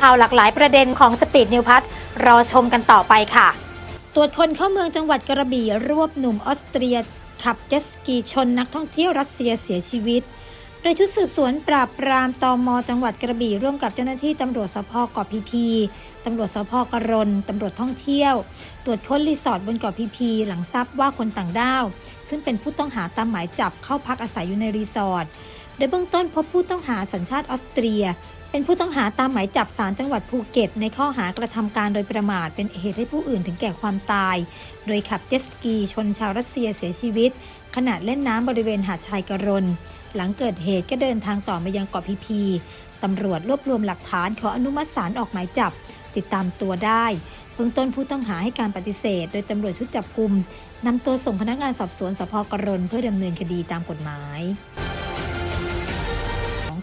ข่าวหลากหลายประเด็นของสปีดนิวพัทรอชมกันต่อไปค่ะ ตรวจคนเข้าเมืองจังหวัดกระบี่รวบหนุ่มออสเตรียขับเจสกีชนนักท่องเที่ยวรัสเซียเสียชีวิตโดยชุดสืบสวนปราบปรามตอมจังหวัดกระบี่ร่วมกับเจ้าหน้าที่ตำรวจสพเกาะพีพีตำรวจสพกรณตำรวจท่องเที่ยว ตรวจค้นรีสอร์ทบนเกาะพีพีหลังทราบว่าคนต่างด้าว ซึ่งเป็นผู้ต้องหาตามหมายจับเข้าพักอาศัยอยู่ในรีสอร์ทโดยเบื้องต้นพบผู้ต้องหาสัญชาติออสเตรีย เป็นผู้ต้องหาตามหมายจับศาลจังหวัดภูเก็ต ในข้อหากระทำการโดยประมาทเป็นเหตุให้ผู้อื่นถึงแก่ความตาย โดยขับเจ็ตสกี ชนชาวรัสเซียเสียชีวิต ขณะเล่นน้ำบริเวณหาดชายกรณหลังเกิดเหตุก็เดินทางต่อมายังเกาะพีพีตำรวจรวบรวมหลักฐานขออนุมัติศาลออกหมายจับ ติดตามตัวได้เบื้องต้นผู้ต้องหาให้การปฏิเสธ โดยตำรวจชุดจับกลุ่มนำตัวส่งพนักงานสอบสวนสพกรณเพื่อดำเนินคดีตามกฎหมาย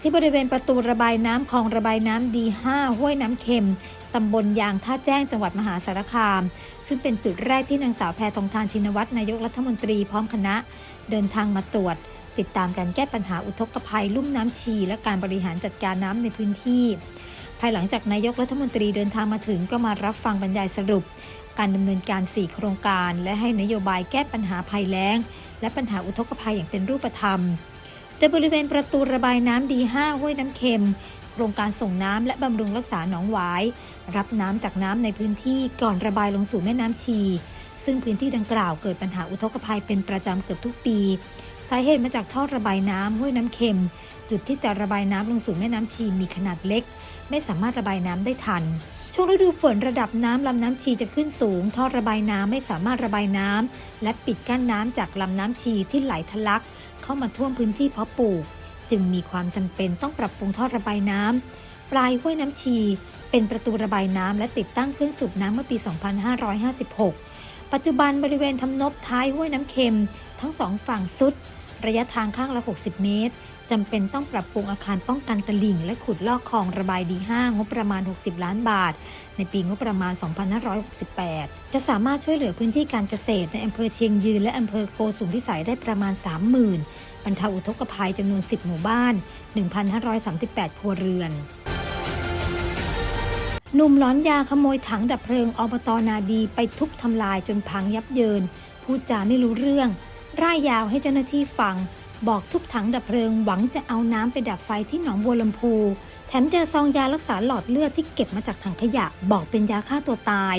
ที่บริเวณประตูระบายน้ำคลองระบายน้ำดี5ห้วยน้ำเค็มตำบลยางท่าแจ้งจังหวัดมหาสารคาม ซึ่งเป็นจุดแรกที่นางสาวแพทองทานชินวัตรนายกรัฐมนตรีพร้อมคณะ เดินทางมาตรวจ ติดตามการแก้ปัญหาอุทกภัยลุ่มน้ำชี และการบริหารจัดการน้ำในพื้นที่ ภายหลังจากนายกรัฐมนตรีเดินทางมาถึงก็มารับฟังบรรยายสรุป การดำเนินการ 4 โครงการ และให้นโยบายแก้ปัญหาภัยแล้ง และปัญหาอุทกภัยอย่างเป็นรูปธรรม โดยบริเวณประตูระบายน้ำดี5ห้วยน้ำเค็ม โครงการส่งน้ำและบำรุงรักษาหนองหวาย รับน้ำจากน้ำในพื้นที่ก่อนระบายลงสู่แม่น้ำชี ซึ่งพื้นที่ดังกล่าวเกิดปัญหาอุทกภัยเป็นประจำเกือบทุกปี สาเหตุมาจากท่อระบายน้ำห้วยน้ำเค็ม จุดที่จะระบายน้ำลงสู่แม่น้ำชีมีขนาดเล็ก ไม่สามารถระบายน้ำได้ทัน ช่วงฤดูฝนระดับน้ำลำน้ำชีจะขึ้นสูง ท่อระบายน้ำไม่สามารถระบายน้ำและปิดกั้นน้ำจากลำน้ำชีที่ไหลทะลัก เข้ามาท่วมพื้นที่เพาะปลูก จึงมีความจำเป็นต้องปรับปรุงท่อระบายน้ำปลายห้วยน้ำชี เป็นประตูระบายน้ำและติดตั้งเครื่องสูบน้ำเมื่อปี 2556 ปัจจุบันบริเวณทำนบท้ายห้วยน้ำเค็ม ทั้งสองฝั่งสุด ระยะทางข้างละ 60 เมตร จำเป็นต้องปรับปรุงอาคารป้องกันตลิ่ง และขุดลอกคลองระบายดี 5 งบประมาณ 60 ล้านบาท ในปีงบประมาณ 2568 จะสามารถช่วยเหลือพื้นที่การเกษตรในอำเภอเชียงยืนและอำเภอโกสุมพิสัยได้ประมาณ 30,000บรรเทาอุทกภัยจำนวน 10 หมู่บ้าน 1,538 ครัวเรือนหนุ่มหลอนยาขโมยถังดับเพลิงอบตอนาดีไปทุบทำลายจนพังยับเยิน พูดจาไม่รู้เรื่อง ร่ายยาวให้เจ้าหน้าที่ฟัง บอกทุบถังดับเพลิงหวังจะเอาน้ำไปดับไฟที่หนองบัวลำพู แถมเจอซองยารักษาหลอดเลือดที่เก็บมาจากถังขยะ บอกเป็นยาฆ่าตัวตาย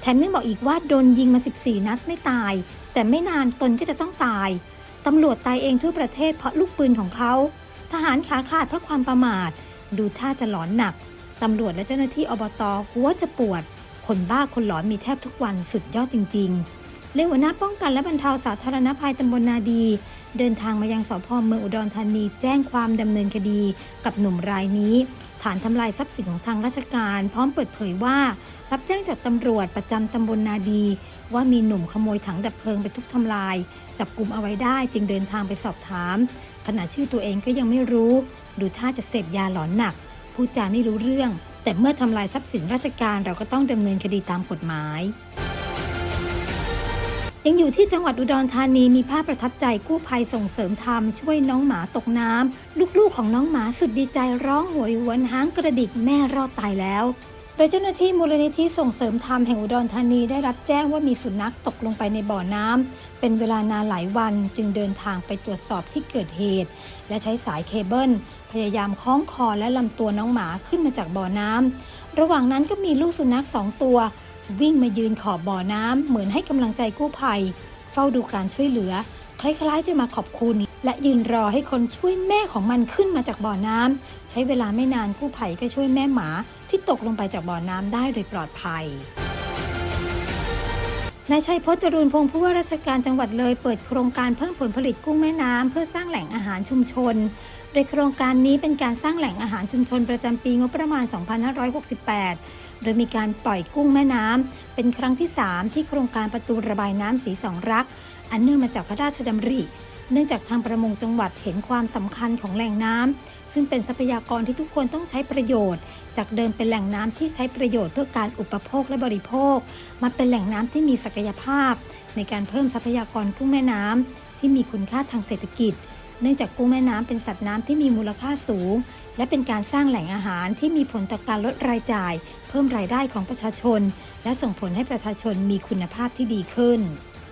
แถมยังบอกอีกว่าโดนยิงมา 14 นัดไม่ตาย แต่ไม่นานตนก็จะต้องตายตำรวจตายเองทั่วประเทศเพราะลูกปืนของเขา ทหารขาขาดเพราะความประมาท ดูท่าจะหลอนหนักตำรวจและเจ้าหน้าที่อบตหัวจะปวด คนบ้าคนหลอนมีแทบทุกวันสุดยอดจริง ๆ เลหัวหน้าป้องกันและบรรเทาสาธารณภัยตำบลนาดี เดินทางมายังสพเมืองอุดรธานี แจ้งความดำเนินคดีกับหนุ่มรายนี้ ฐานทำลายทรัพย์สินของทางราชการ พร้อมเปิดเผยว่า รับแจ้งจากตำรวจประจำตำบลนาดี ว่ามีหนุ่มขโมยถังดับเพลิงไปทุบทำลาย จับกลุ่มเอาไว้ได้จึงเดินทางไปสอบถามขณะชื่อตัวเองก็ยังไม่รู้ ดูท่าจะเสพยาหลอนหนักพูดจาไม่รู้เรื่อง แต่เมื่อทำลายทรัพย์สินราชการเราก็ต้องดำเนินคดีตามกฎหมาย ยังอยู่ที่จังหวัดอุดรธานีมีภาพประทับใจกู้ภัยส่งเสริมธรรมช่วยน้องหมาตกน้ำลูกๆของน้องหมาสุดดีใจร้องโหวยหวนหางกระดิกแม่รอดตายแล้วโดยเจ้าหน้าที่มูลนิธิส่งเสริมธรรมแห่งอุดรธานีได้รับแจ้งว่ามีสุนัขตกลงไปในบ่อน้ำเป็นเวลานานหลายวันจึงเดินทางไปตรวจสอบที่เกิดเหตุ และใช้สายเคเบิลพยายามคล้องคอและลำตัวน้องหมาขึ้นมาจากบ่อน้ำระหว่างนั้นก็มีลูกสุนัขสองตัว วิ่งมายืนขอบบ่อน้ำเหมือนให้กำลังใจกู้ภัย เฝ้าดูการช่วยเหลือ คล้ายๆ จะมาขอบคุณ และยืนรอให้คนช่วยแม่ของมันขึ้นมาจากบ่อน้ำใช้เวลาไม่นานกู้ภัยก็ช่วยแม่หมาที่ตกลงไปจากบ่อน้ำได้โดยปลอดภัย นายชัยพจน์จรูนพงศ์ผู้ว่าราชการจังหวัดเลยเปิดโครงการเพิ่มผลผลิตกุ้งแม่น้ำเพื่อสร้างแหล่งอาหารชุมชน โดยโครงการนี้เป็นการสร้างแหล่งอาหารชุมชนประจำปีงบประมาณ 2568 โดยมีการปล่อยกุ้งแม่น้ำเป็นครั้งที่ 3 ที่โครงการประตูระบายน้ำสีสองรัก อันเนื่องมาจากพระราชดำริ เนื่องจากทางประมงจังหวัดเห็นความสำคัญของแหล่งน้ำซึ่งเป็นทรัพยากรที่ทุกคนต้องใช้ประโยชน์ จากเดิมเป็นแหล่งน้ำที่ใช้ประโยชน์เพื่อการอุปโภคและบริโภค มาเป็นแหล่งน้ำที่มีศักยภาพ ในการเพิ่มทรัพยากรกุ้งแม่น้ำที่มีคุณค่าทางเศรษฐกิจ เนื่องจากกุ้งแม่น้ำเป็นสัตว์น้ำที่มีมูลค่าสูง และเป็นการสร้างแหล่งอาหารที่มีผลต่อการลดรายจ่าย เพิ่มรายได้ของประชาชน และส่งผลให้ประชาชนมีคุณภาพที่ดีขึ้น